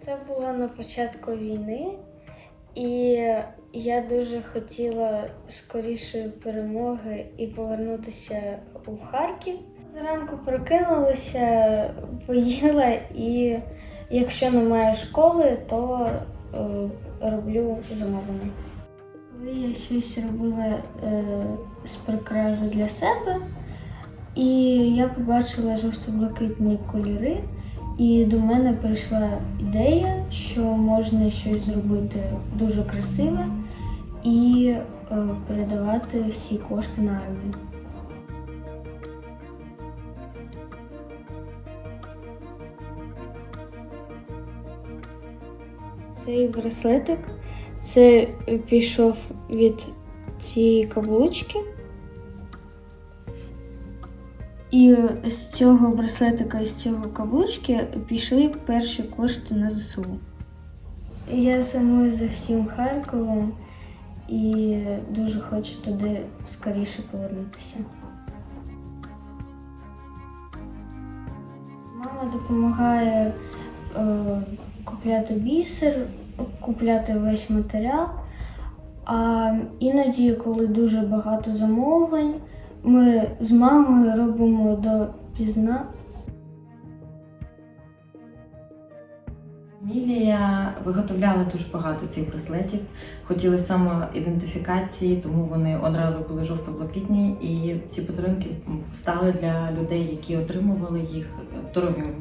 Це було на початку війни, і я дуже хотіла скорішої перемоги і повернутися у Харків. Зранку прокинулася, поїла, і якщо немає школи, то е, роблю замовлення. Коли я щось робила е, з прикраси для себе, і я побачила жовто-блакитні кольори. І до мене прийшла ідея, що можна щось зробити дуже красиве і е, передавати всі кошти на армію. Цей браслетик це пішов від цієї каблучки. І з цього браслетика і з цього каблучки пішли перші кошти на ЗСУ. Я сумую за всім Харковом і дуже хочу туди скоріше повернутися. Мама допомагає е, купляти бісер, купляти весь матеріал. А іноді, коли дуже багато замовлень, ми з мамою робимо до пізна. Емілія виготовляла дуже багато цих браслетів, хотіли самоідентифікації, тому вони одразу були жовто-блакитні, і ці подарунки стали для людей, які отримували їх дорогими.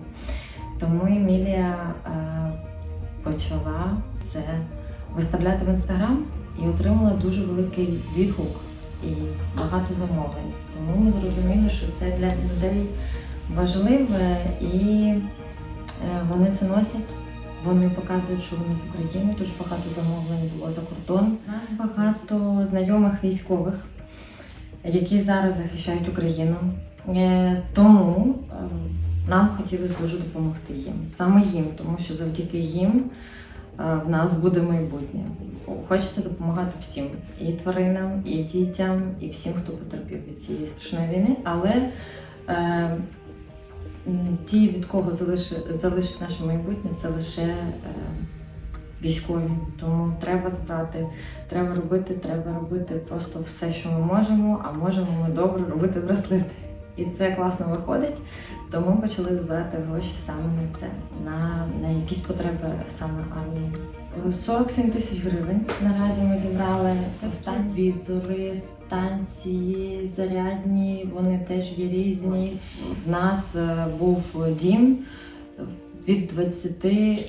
Тому Емілія е, почала це виставляти в інстаграм і отримала дуже великий відгук і багато замовлень. Тому ми зрозуміли, що це для людей важливе і е, вони це носять. Вони показують, що вони з України. Дуже багато замовлень було за кордон. У нас багато знайомих військових, які зараз захищають Україну. Е, Тому е, нам хотілося дуже допомогти їм. Саме їм, тому що завдяки їм в нас буде майбутнє. Хочеться допомагати всім і тваринам, і дітям, і всім, хто потерпів від цієї страшної війни. Але е, ті, від кого залишить, залишить наше майбутнє, це лише е, військові. Тому треба збирати, треба робити, треба робити просто все, що ми можемо, а можемо ми добре робити браслети. І це класно виходить. Тому ми почали збирати гроші саме на це, на, на якісь потреби саме армії. 47 тисяч гривень наразі ми зібрали. Візори, станції, зарядні, вони теж є різні. В нас е, був дім від 20 е,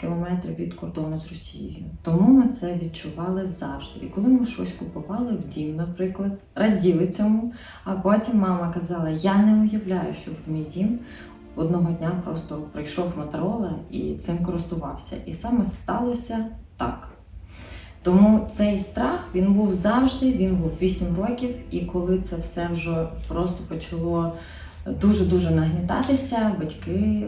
кілометрів від кордону з Росією. Тому ми це відчували завжди. І коли ми щось купували в дім, наприклад, раділи цьому, а потім мама казала: Я не уявляю, що в мій дім одного дня просто прийшов Моторола і цим користувався. І саме сталося так. Тому цей страх він був завжди, він був 8 років, і коли це все вже просто почало дуже-дуже нагнітатися, батьки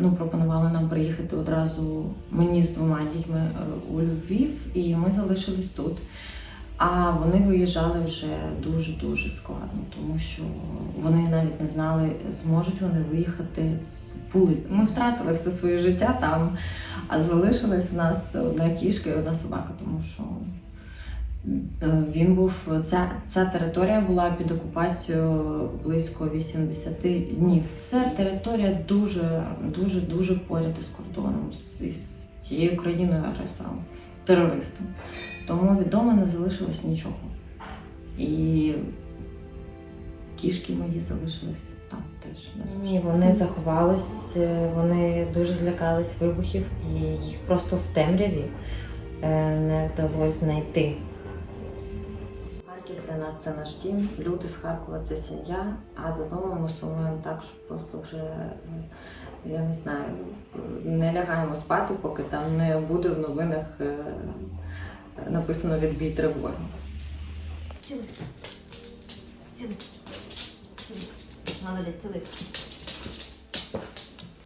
ну, пропонували нам приїхати одразу мені з двома дітьми е, у Львів, і ми залишились тут. А вони виїжджали вже дуже-дуже складно, тому що вони навіть не знали, зможуть вони виїхати з вулиці. Ми втратили все своє життя там, а залишилась у нас одна кішка і одна собака, тому що він був ця, ця територія була під окупацією близько 80 днів. Це територія дуже, дуже, дуже поряд із кордоном, з, із цією країною агресором, терористом. Тому відомо не залишилось нічого. І кішки мої залишились там теж. Ні, вони заховались, е, вони дуже злякались вибухів і їх просто в темряві е, не вдалося знайти. Для нас це наш дім, люди з Харкова це сім'я, а за домом ми сумуємо так, що просто вже я не знаю, не лягаємо спати, поки там не буде в новинах е, написано відбій тривоги. Цілий. Цілий. Цілий. Молодець, цілий.